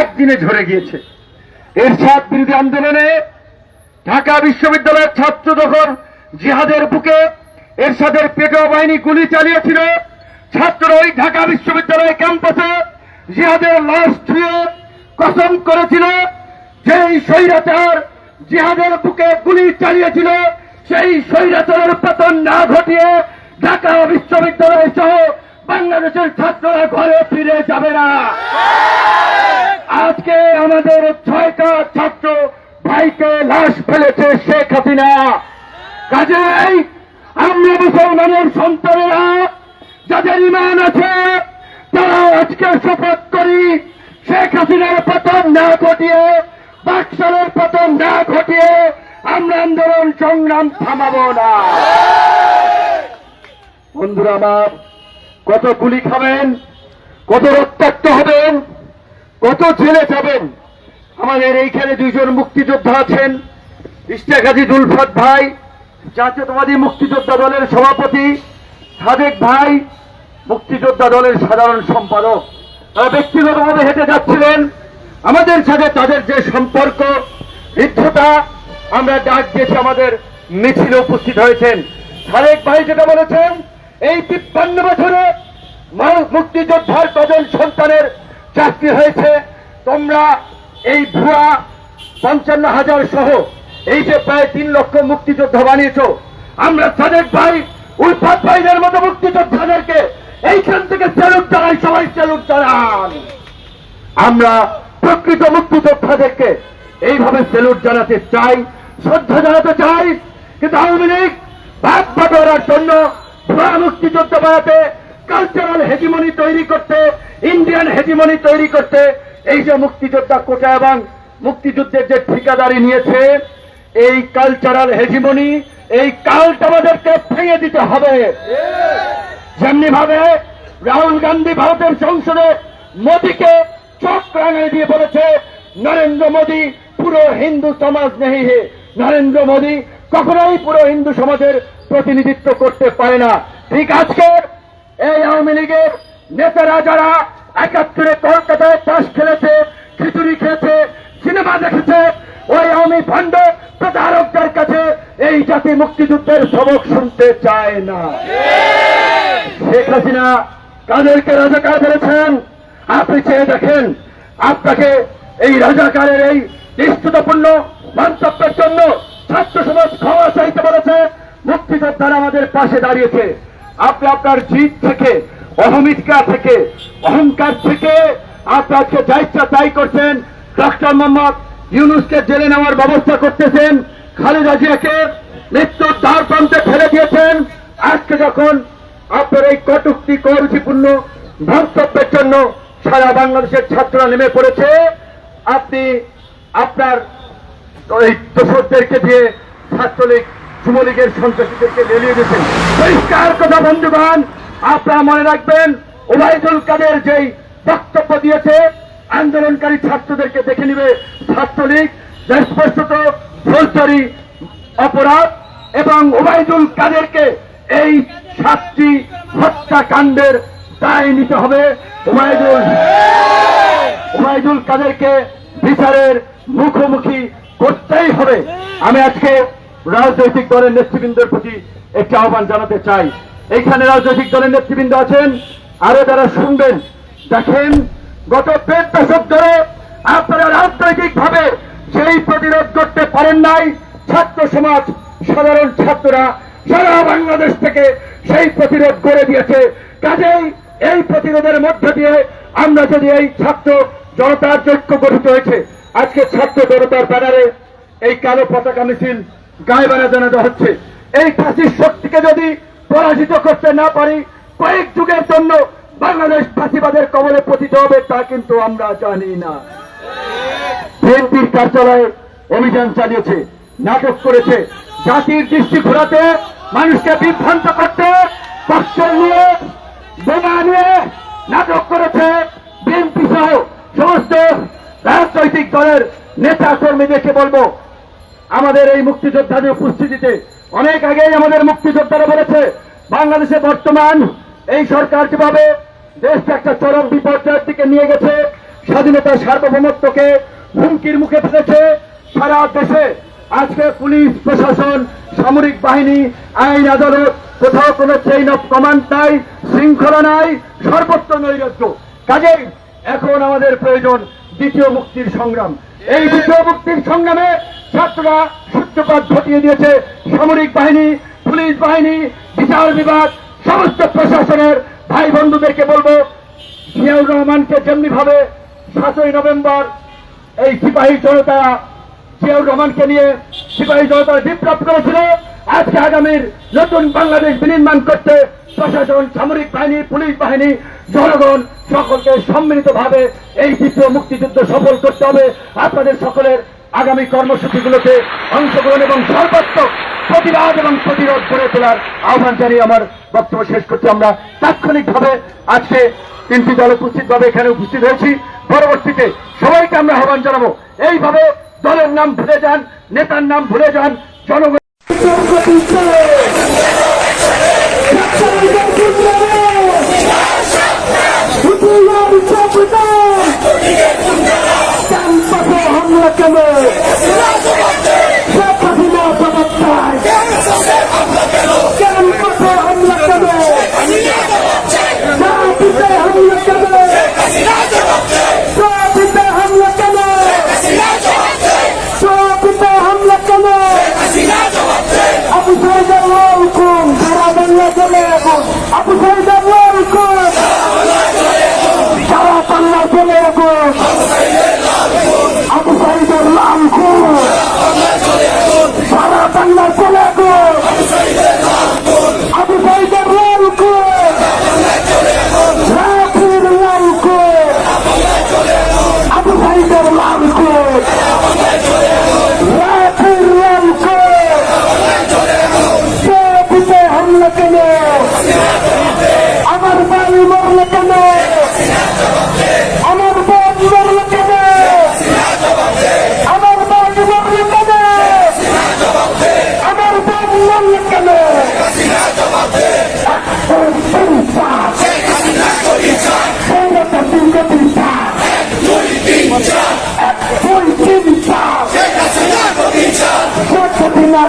একদিনে ঝরে গিয়েছে। এরশাদ বিরোধী আন্দোলনে ঢাকা বিশ্ববিদ্যালয়ের ছাত্র যখন জিহাদের বুকে এরশাদের পেটোয়া বাহিনী গুলি চালিয়েছিল। ছাত্ররা ওই ঢাকা বিশ্ববিদ্যালয় ক্যাম্পাসে জিহাদের লাশ ছুঁয়ে কসম করেছিল। যে এই স্বৈরাচার জিহাদের বুকে গুলি চালিয়েছিল, সেই স্বৈরাচারের পতন না ঘটিয়ে ঢাকা বিশ্ববিদ্যালয় সহ বাংলাদেশের ছাত্ররা ঘরে ফিরে যাবে না। আজকে আমাদের ছয়টা ছাত্র ভাইকে লাশ ফেলেছে শেখ হাসিনা। কাজেই আমরা মুসলমানের সন্তানেরা যাদের ইমান আছে, তারা আজকে শপথ করি, শেখ হাসিনার পতন না ঘটিয়ে, বাকশালের পতন না ঘটিয়ে আমরা আন্দোলন সংগ্রাম থামাবো না। বন্ধুরা আমার কত গুলি খাবেন, কত রক্তাক্ত হবেন, কত জেলে যাবেন। আমাদের এইখানে দুইজন মুক্তিযোদ্ধা আছেন। ইস্টাকাজী দুলফাত ভাই, জাতীয়তাবাদী মুক্তিযোদ্ধা দলের সভাপতি, সাদেক ভাই, মুক্তিযোদ্ধা দলের সাধারণ সম্পাদক। তারা ব্যক্তিগতভাবে হেঁটে যাচ্ছিলেন। আমাদের সাথে তাদের যে সম্পর্ক হৃদ্ধতা আমরা ডাক দিয়েছি আমাদের মিছিলে উপস্থিত হয়েছেন। সাদেক ভাই যেটা বলেছেন এই তিপ্পান্ন বছরে মুক্তিযোদ্ধার কজন সন্তানের চাকরি হয়েছে। তোমরা এই ভুয়া পঞ্চান্ন হাজার সহ এই যে প্রায় তিন লক্ষ মুক্তিযোদ্ধা বানিয়েছ, আমরা সাদেক ভাই, উলফাত ভাইদের মতো মুক্তিযোদ্ধাদেরকে এইখান থেকে স্যালুট জানাই, সবাই স্যালুট জানান। আমরা প্রকৃত মুক্তিযোদ্ধাদেরকে এইভাবে সেলুট জানাতে চাই, শ্রদ্ধা জানাতে চাই, কিন্তু আওয়ামী লীগ ভাগ বাটোয়ারার জন্য মুক্তিযোদ্ধা বানাতে কালচারাল হেজিমনি তৈরি করতে ইন্ডিয়ান হেজিমনি তৈরি করতে এই যে মুক্তিযোদ্ধা কোটা এবং মুক্তিযুদ্ধের যে ঠিকাদারি নিয়েছে, এই কালচারাল হেজিমনি এই কালটা আমাদেরকে ভেঙে দিতে হবে। যেমনি ভাবে রাহুল গান্ধী ভারতের সংসদে মোদীকে চোখ রাঙায় দিয়ে বলেছে, নরেন্দ্র মোদী পুরো হিন্দু সমাজ নেই হে। নরেন্দ্র মোদী কখনোই পুরো হিন্দু সমাজের প্রতিনিধিত্ব করতে পারে না। ঠিক আজকের এই আওয়ামী লীগের নেতারা যারা একাত্তরে কলকাতায় তাস খেলেছে, খিচুড়ি খেয়েছে, সিনেমা দেখেছে, ওই আওয়ামী ফান্ড প্রতারকদের কাছে এই জাতি মুক্তিযুদ্ধের সবক শুনতে চায় না। শেখ হাসিনা কাদেরকে রাজাকার বলেছেন? আপনি চেয়ে দেখেন, আপনাকে এই রাজাকারের এই নিষ্ঠতাপূর্ণ মন্তব্যের জন্য ছাত্র সমাজ ক্ষমা চাইতে বলেছে। মুক্তিযোদ্ধারা আমাদের পাশে দাঁড়িয়েছে। আপনি আপনার জিত থেকে অহমিকা থেকে, অহংকার থেকে আপনি আজকে যা ইচ্ছা তাই করছেন। ডক্টর মোহাম্মদ ইউনুসকে জেলে নেওয়ার ব্যবস্থা করতেছেন। খালেদা জিয়াকে মৃত্যুর দ্বার প্রান্তে ফেলে দিয়েছেন। আজকে যখন আপনার এই কটুক্তি, করুচিপূর্ণ মন্তব্যের জন্য সারা বাংলাদেশের ছাত্ররা নেমে পড়েছে, আপনি আপনার ওই দোষরদেরকে দিয়ে ছাত্রলীগ যুবলীগের সন্ত্রাসীদেরকে লেলিয়ে দিয়েছেন। পরিষ্কার কথা বন্ধুগণ, আপনারা মনে রাখবেন, ওবায়দুল কাদের যেই বক্তব্য দিয়েছে, আন্দোলনকারী ছাত্রদেরকে দেখে নিবে ছাত্রলীগ স্পষ্টত ফৌজদারি অপরাধ, এবং ওবায়দুল কাদেরকে এই সাতটি হত্যাকাণ্ডের দায় নিতে হবে। ওবায়দুল ওবায়দুল কাদেরকে বিচারের মুখোমুখি করতেই হবে। আমি আজকে রাজনৈতিক দলের নেতৃবৃন্দের প্রতি একটি আহ্বান জানাতে চাই। এইখানে রাজনৈতিক দলের নেতৃবৃন্দ আছেন, আরও যারা শুনবেন, দেখেন, গত দেড় দশক ধরে আপনারা রাজনৈতিক ভাবে সেই প্রতিরোধ করতে পারেন নাই, ছাত্র সমাজ, সাধারণ ছাত্ররা সারা বাংলাদেশ থেকে সেই প্রতিরোধ করে দিয়েছে। কাজেই এই প্রতিরোধের মধ্য দিয়ে আমরা যদি এই ছাত্র জনতার ঐক্য গঠিত হয়েছে, আজকে ছাত্র জনতার ব্যানারে এই কালো পতাকা মিছিল গায়ে বেড়া জানানো হচ্ছে। এই ফাঁসির শক্তিকে যদি পরাজিত করতে না পারি, কয়েক যুগের জন্য বাংলাদেশ ফাঁসিবাদের কবলে পতিত হবে তা কিন্তু আমরা জানি না। বিএনপির কার্যালয়ে অভিযান চালিয়েছে, নাটক করেছে, জাতির দৃষ্টি ঘোরাতে, মানুষকে বিভ্রান্ত করতে পক্ষ নিয়ে, বোমা নিয়ে নাটক করেছে বিএনপি সহ সমস্ত রাজনৈতিক দলের নেতা কর্মীদেরকে বলব আমাদের এই মুক্তিযোদ্ধাদের উপস্থিতিতে অনেক আগেই আমাদের মুক্তিযোদ্ধারা বলেছে, বাংলাদেশে বর্তমান এই সরকার যেভাবে দেশকে একটা চরম বিপর্যয়ের দিকে নিয়ে গেছে, স্বাধীনতার সার্বভৌমত্বকে হুমকির মুখে ফেলেছে, সারা দেশে আজকে পুলিশ, প্রশাসন, সামরিক বাহিনী, আইন, আদালত, কোথাও কোনো চেইন অফ কমান্ড নাই, শৃঙ্খলা নাই, সর্বত্র নৈরাজ্য। কাজেই এখন আমাদের প্রয়োজন দ্বিতীয় মুক্তির সংগ্রাম। এই দ্বিতীয় মুক্তির সংগ্রামে ছাত্ররা সূত্রপাত ঘটিয়ে দিয়েছে। সামরিক বাহিনী, পুলিশ বাহিনী, বিচার বিভাগ, সমস্ত প্রশাসনের ভাই বন্ধুদেরকে বলব, জিয়াউর রহমানকে যেমনি ভাবে সাতই নভেম্বর এই সিপাহী জনতা, জিয়াউর রহমানকে নিয়ে সিপাহী জনতার বিপ্লব করেছিল। আজকে আগামীর নতুন বাংলাদেশ বিনির্মাণ করতে প্রশাসন, সামরিক বাহিনী, পুলিশ বাহিনী, জনগণ সকলকে সম্মিলিতভাবে এই দ্বিতীয় মুক্তিযুদ্ধ সফল করতে হবে। আপনাদের সকলের আগামী কর্মসূচিগুলোতে অংশগ্রহণ এবং সর্বাত্মক প্রতিবাদ এবং প্রতিরোধ করে তোলার আহ্বান জানিয়ে আমার বক্তব্য শেষ করছি। আমরা তাৎক্ষণিকভাবে আজকে তিনটি দল উপস্থিতভাবে এখানে উপস্থিত হয়েছি। পরবর্তীতে সবাইকে আমরা আহ্বান জানাব। এইভাবে দলের নাম ভুলে যান, নেতার নাম ভুলে যান, জনগণ Come on, come on.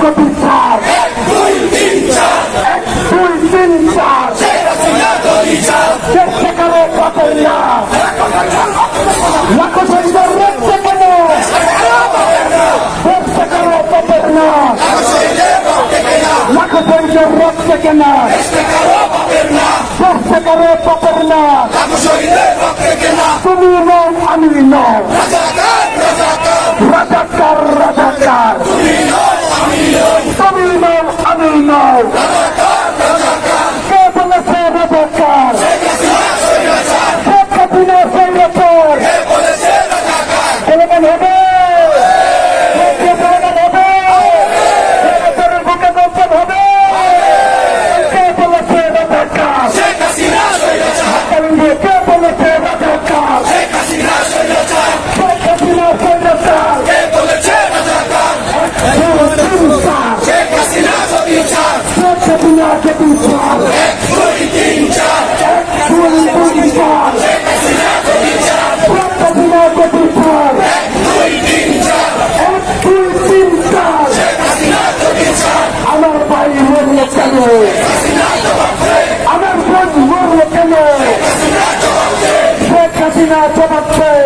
কবির চার দুই তিন চার। চেষ্টা করে পাবেন না লাখো সুন্দর রক্ত কেন চেষ্টা করে পাবেন না লাখো সুন্দর রক্ত কেন চেষ্টা করে পাবেন না তুমি নও আমি নও। রাজাকার রাজাকার। তুমি নও আমি নও কে Sheikh Hasina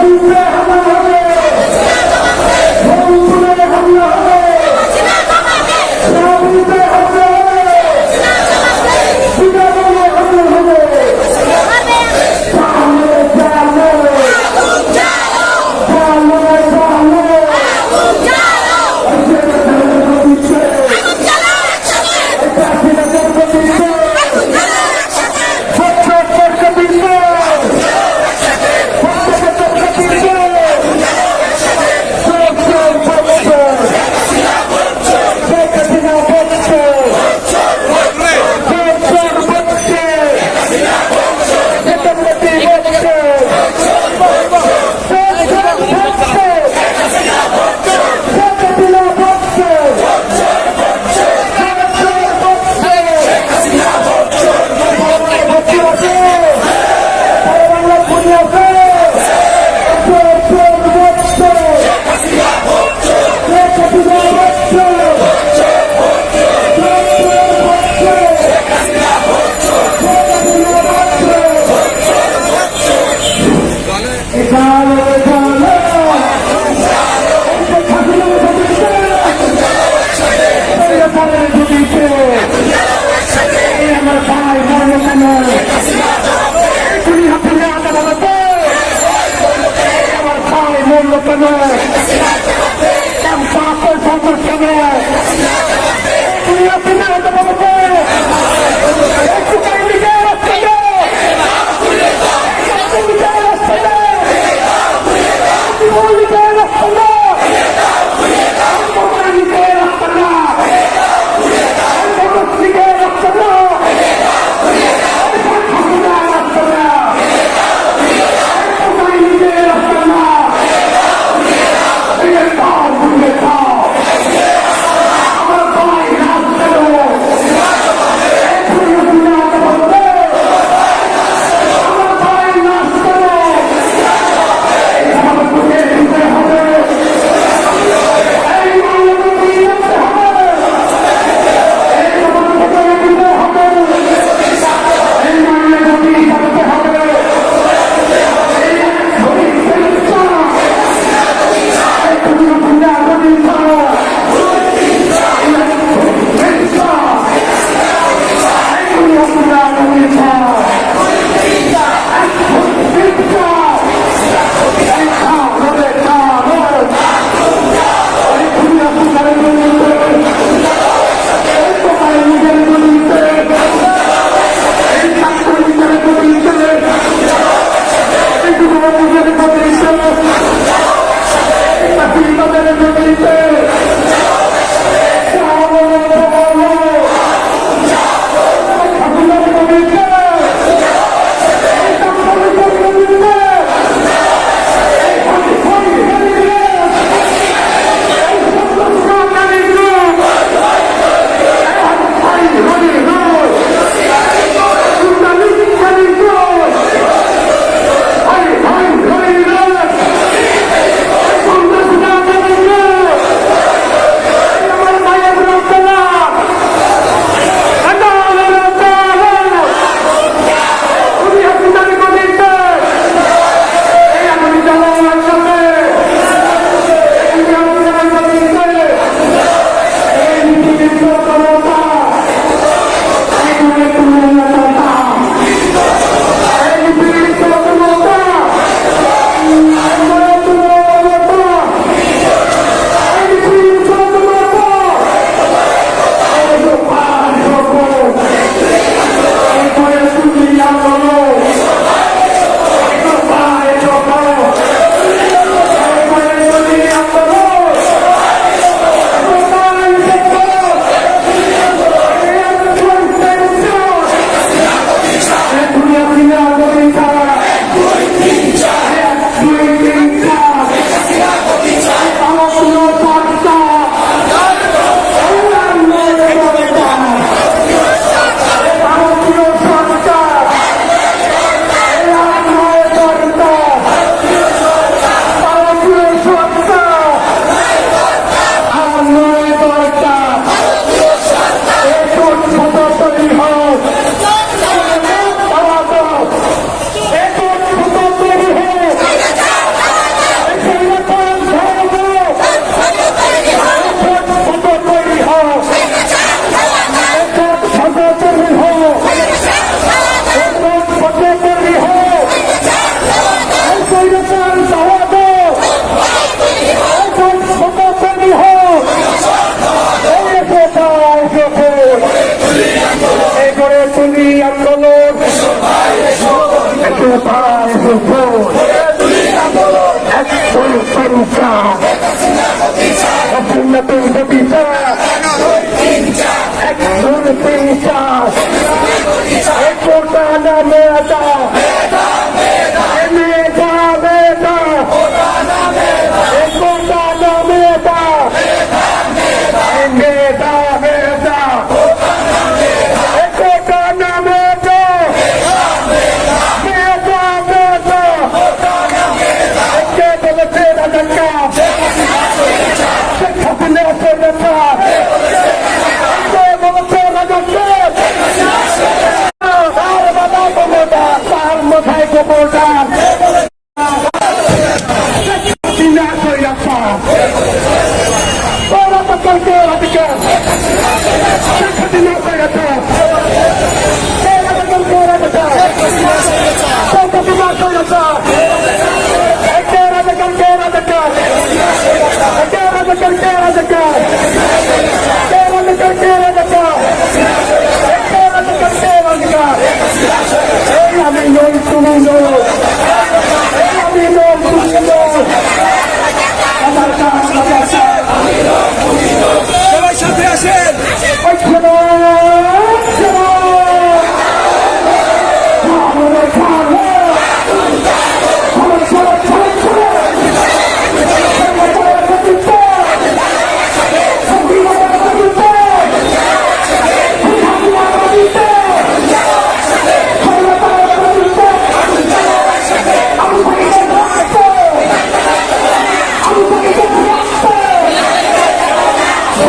Hallelujah.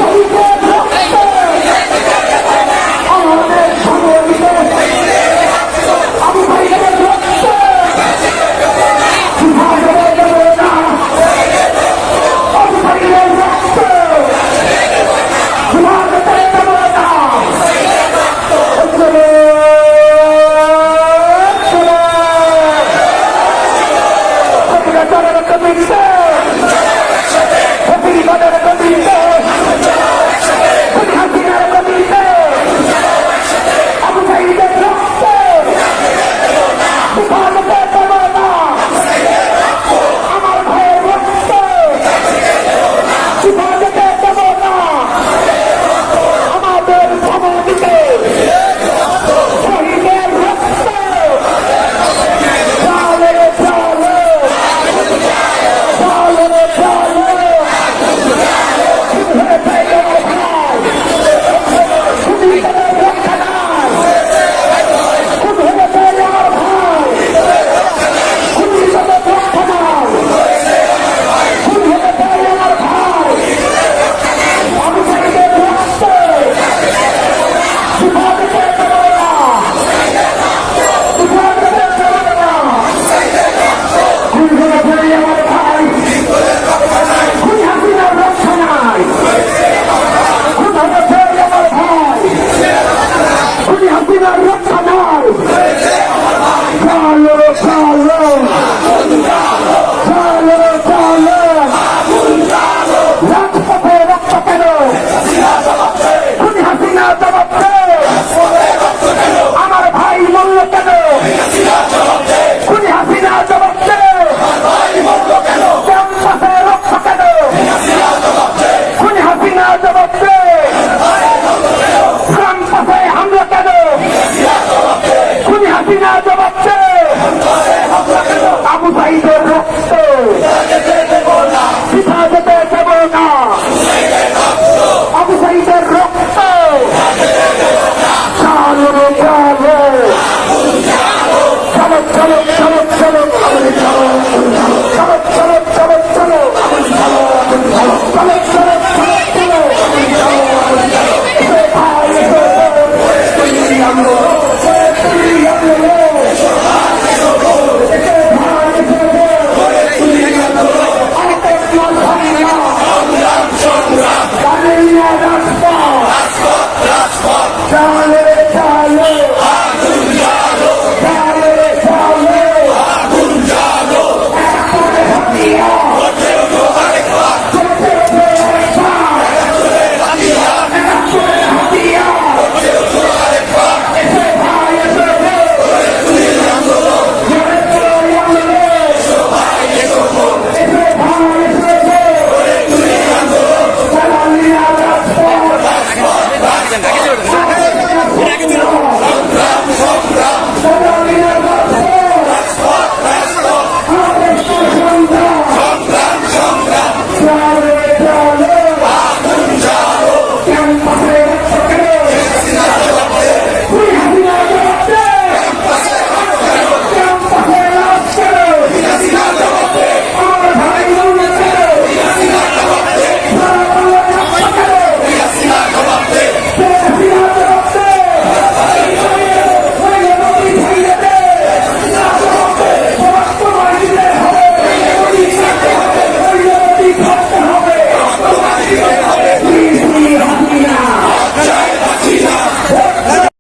Yeah.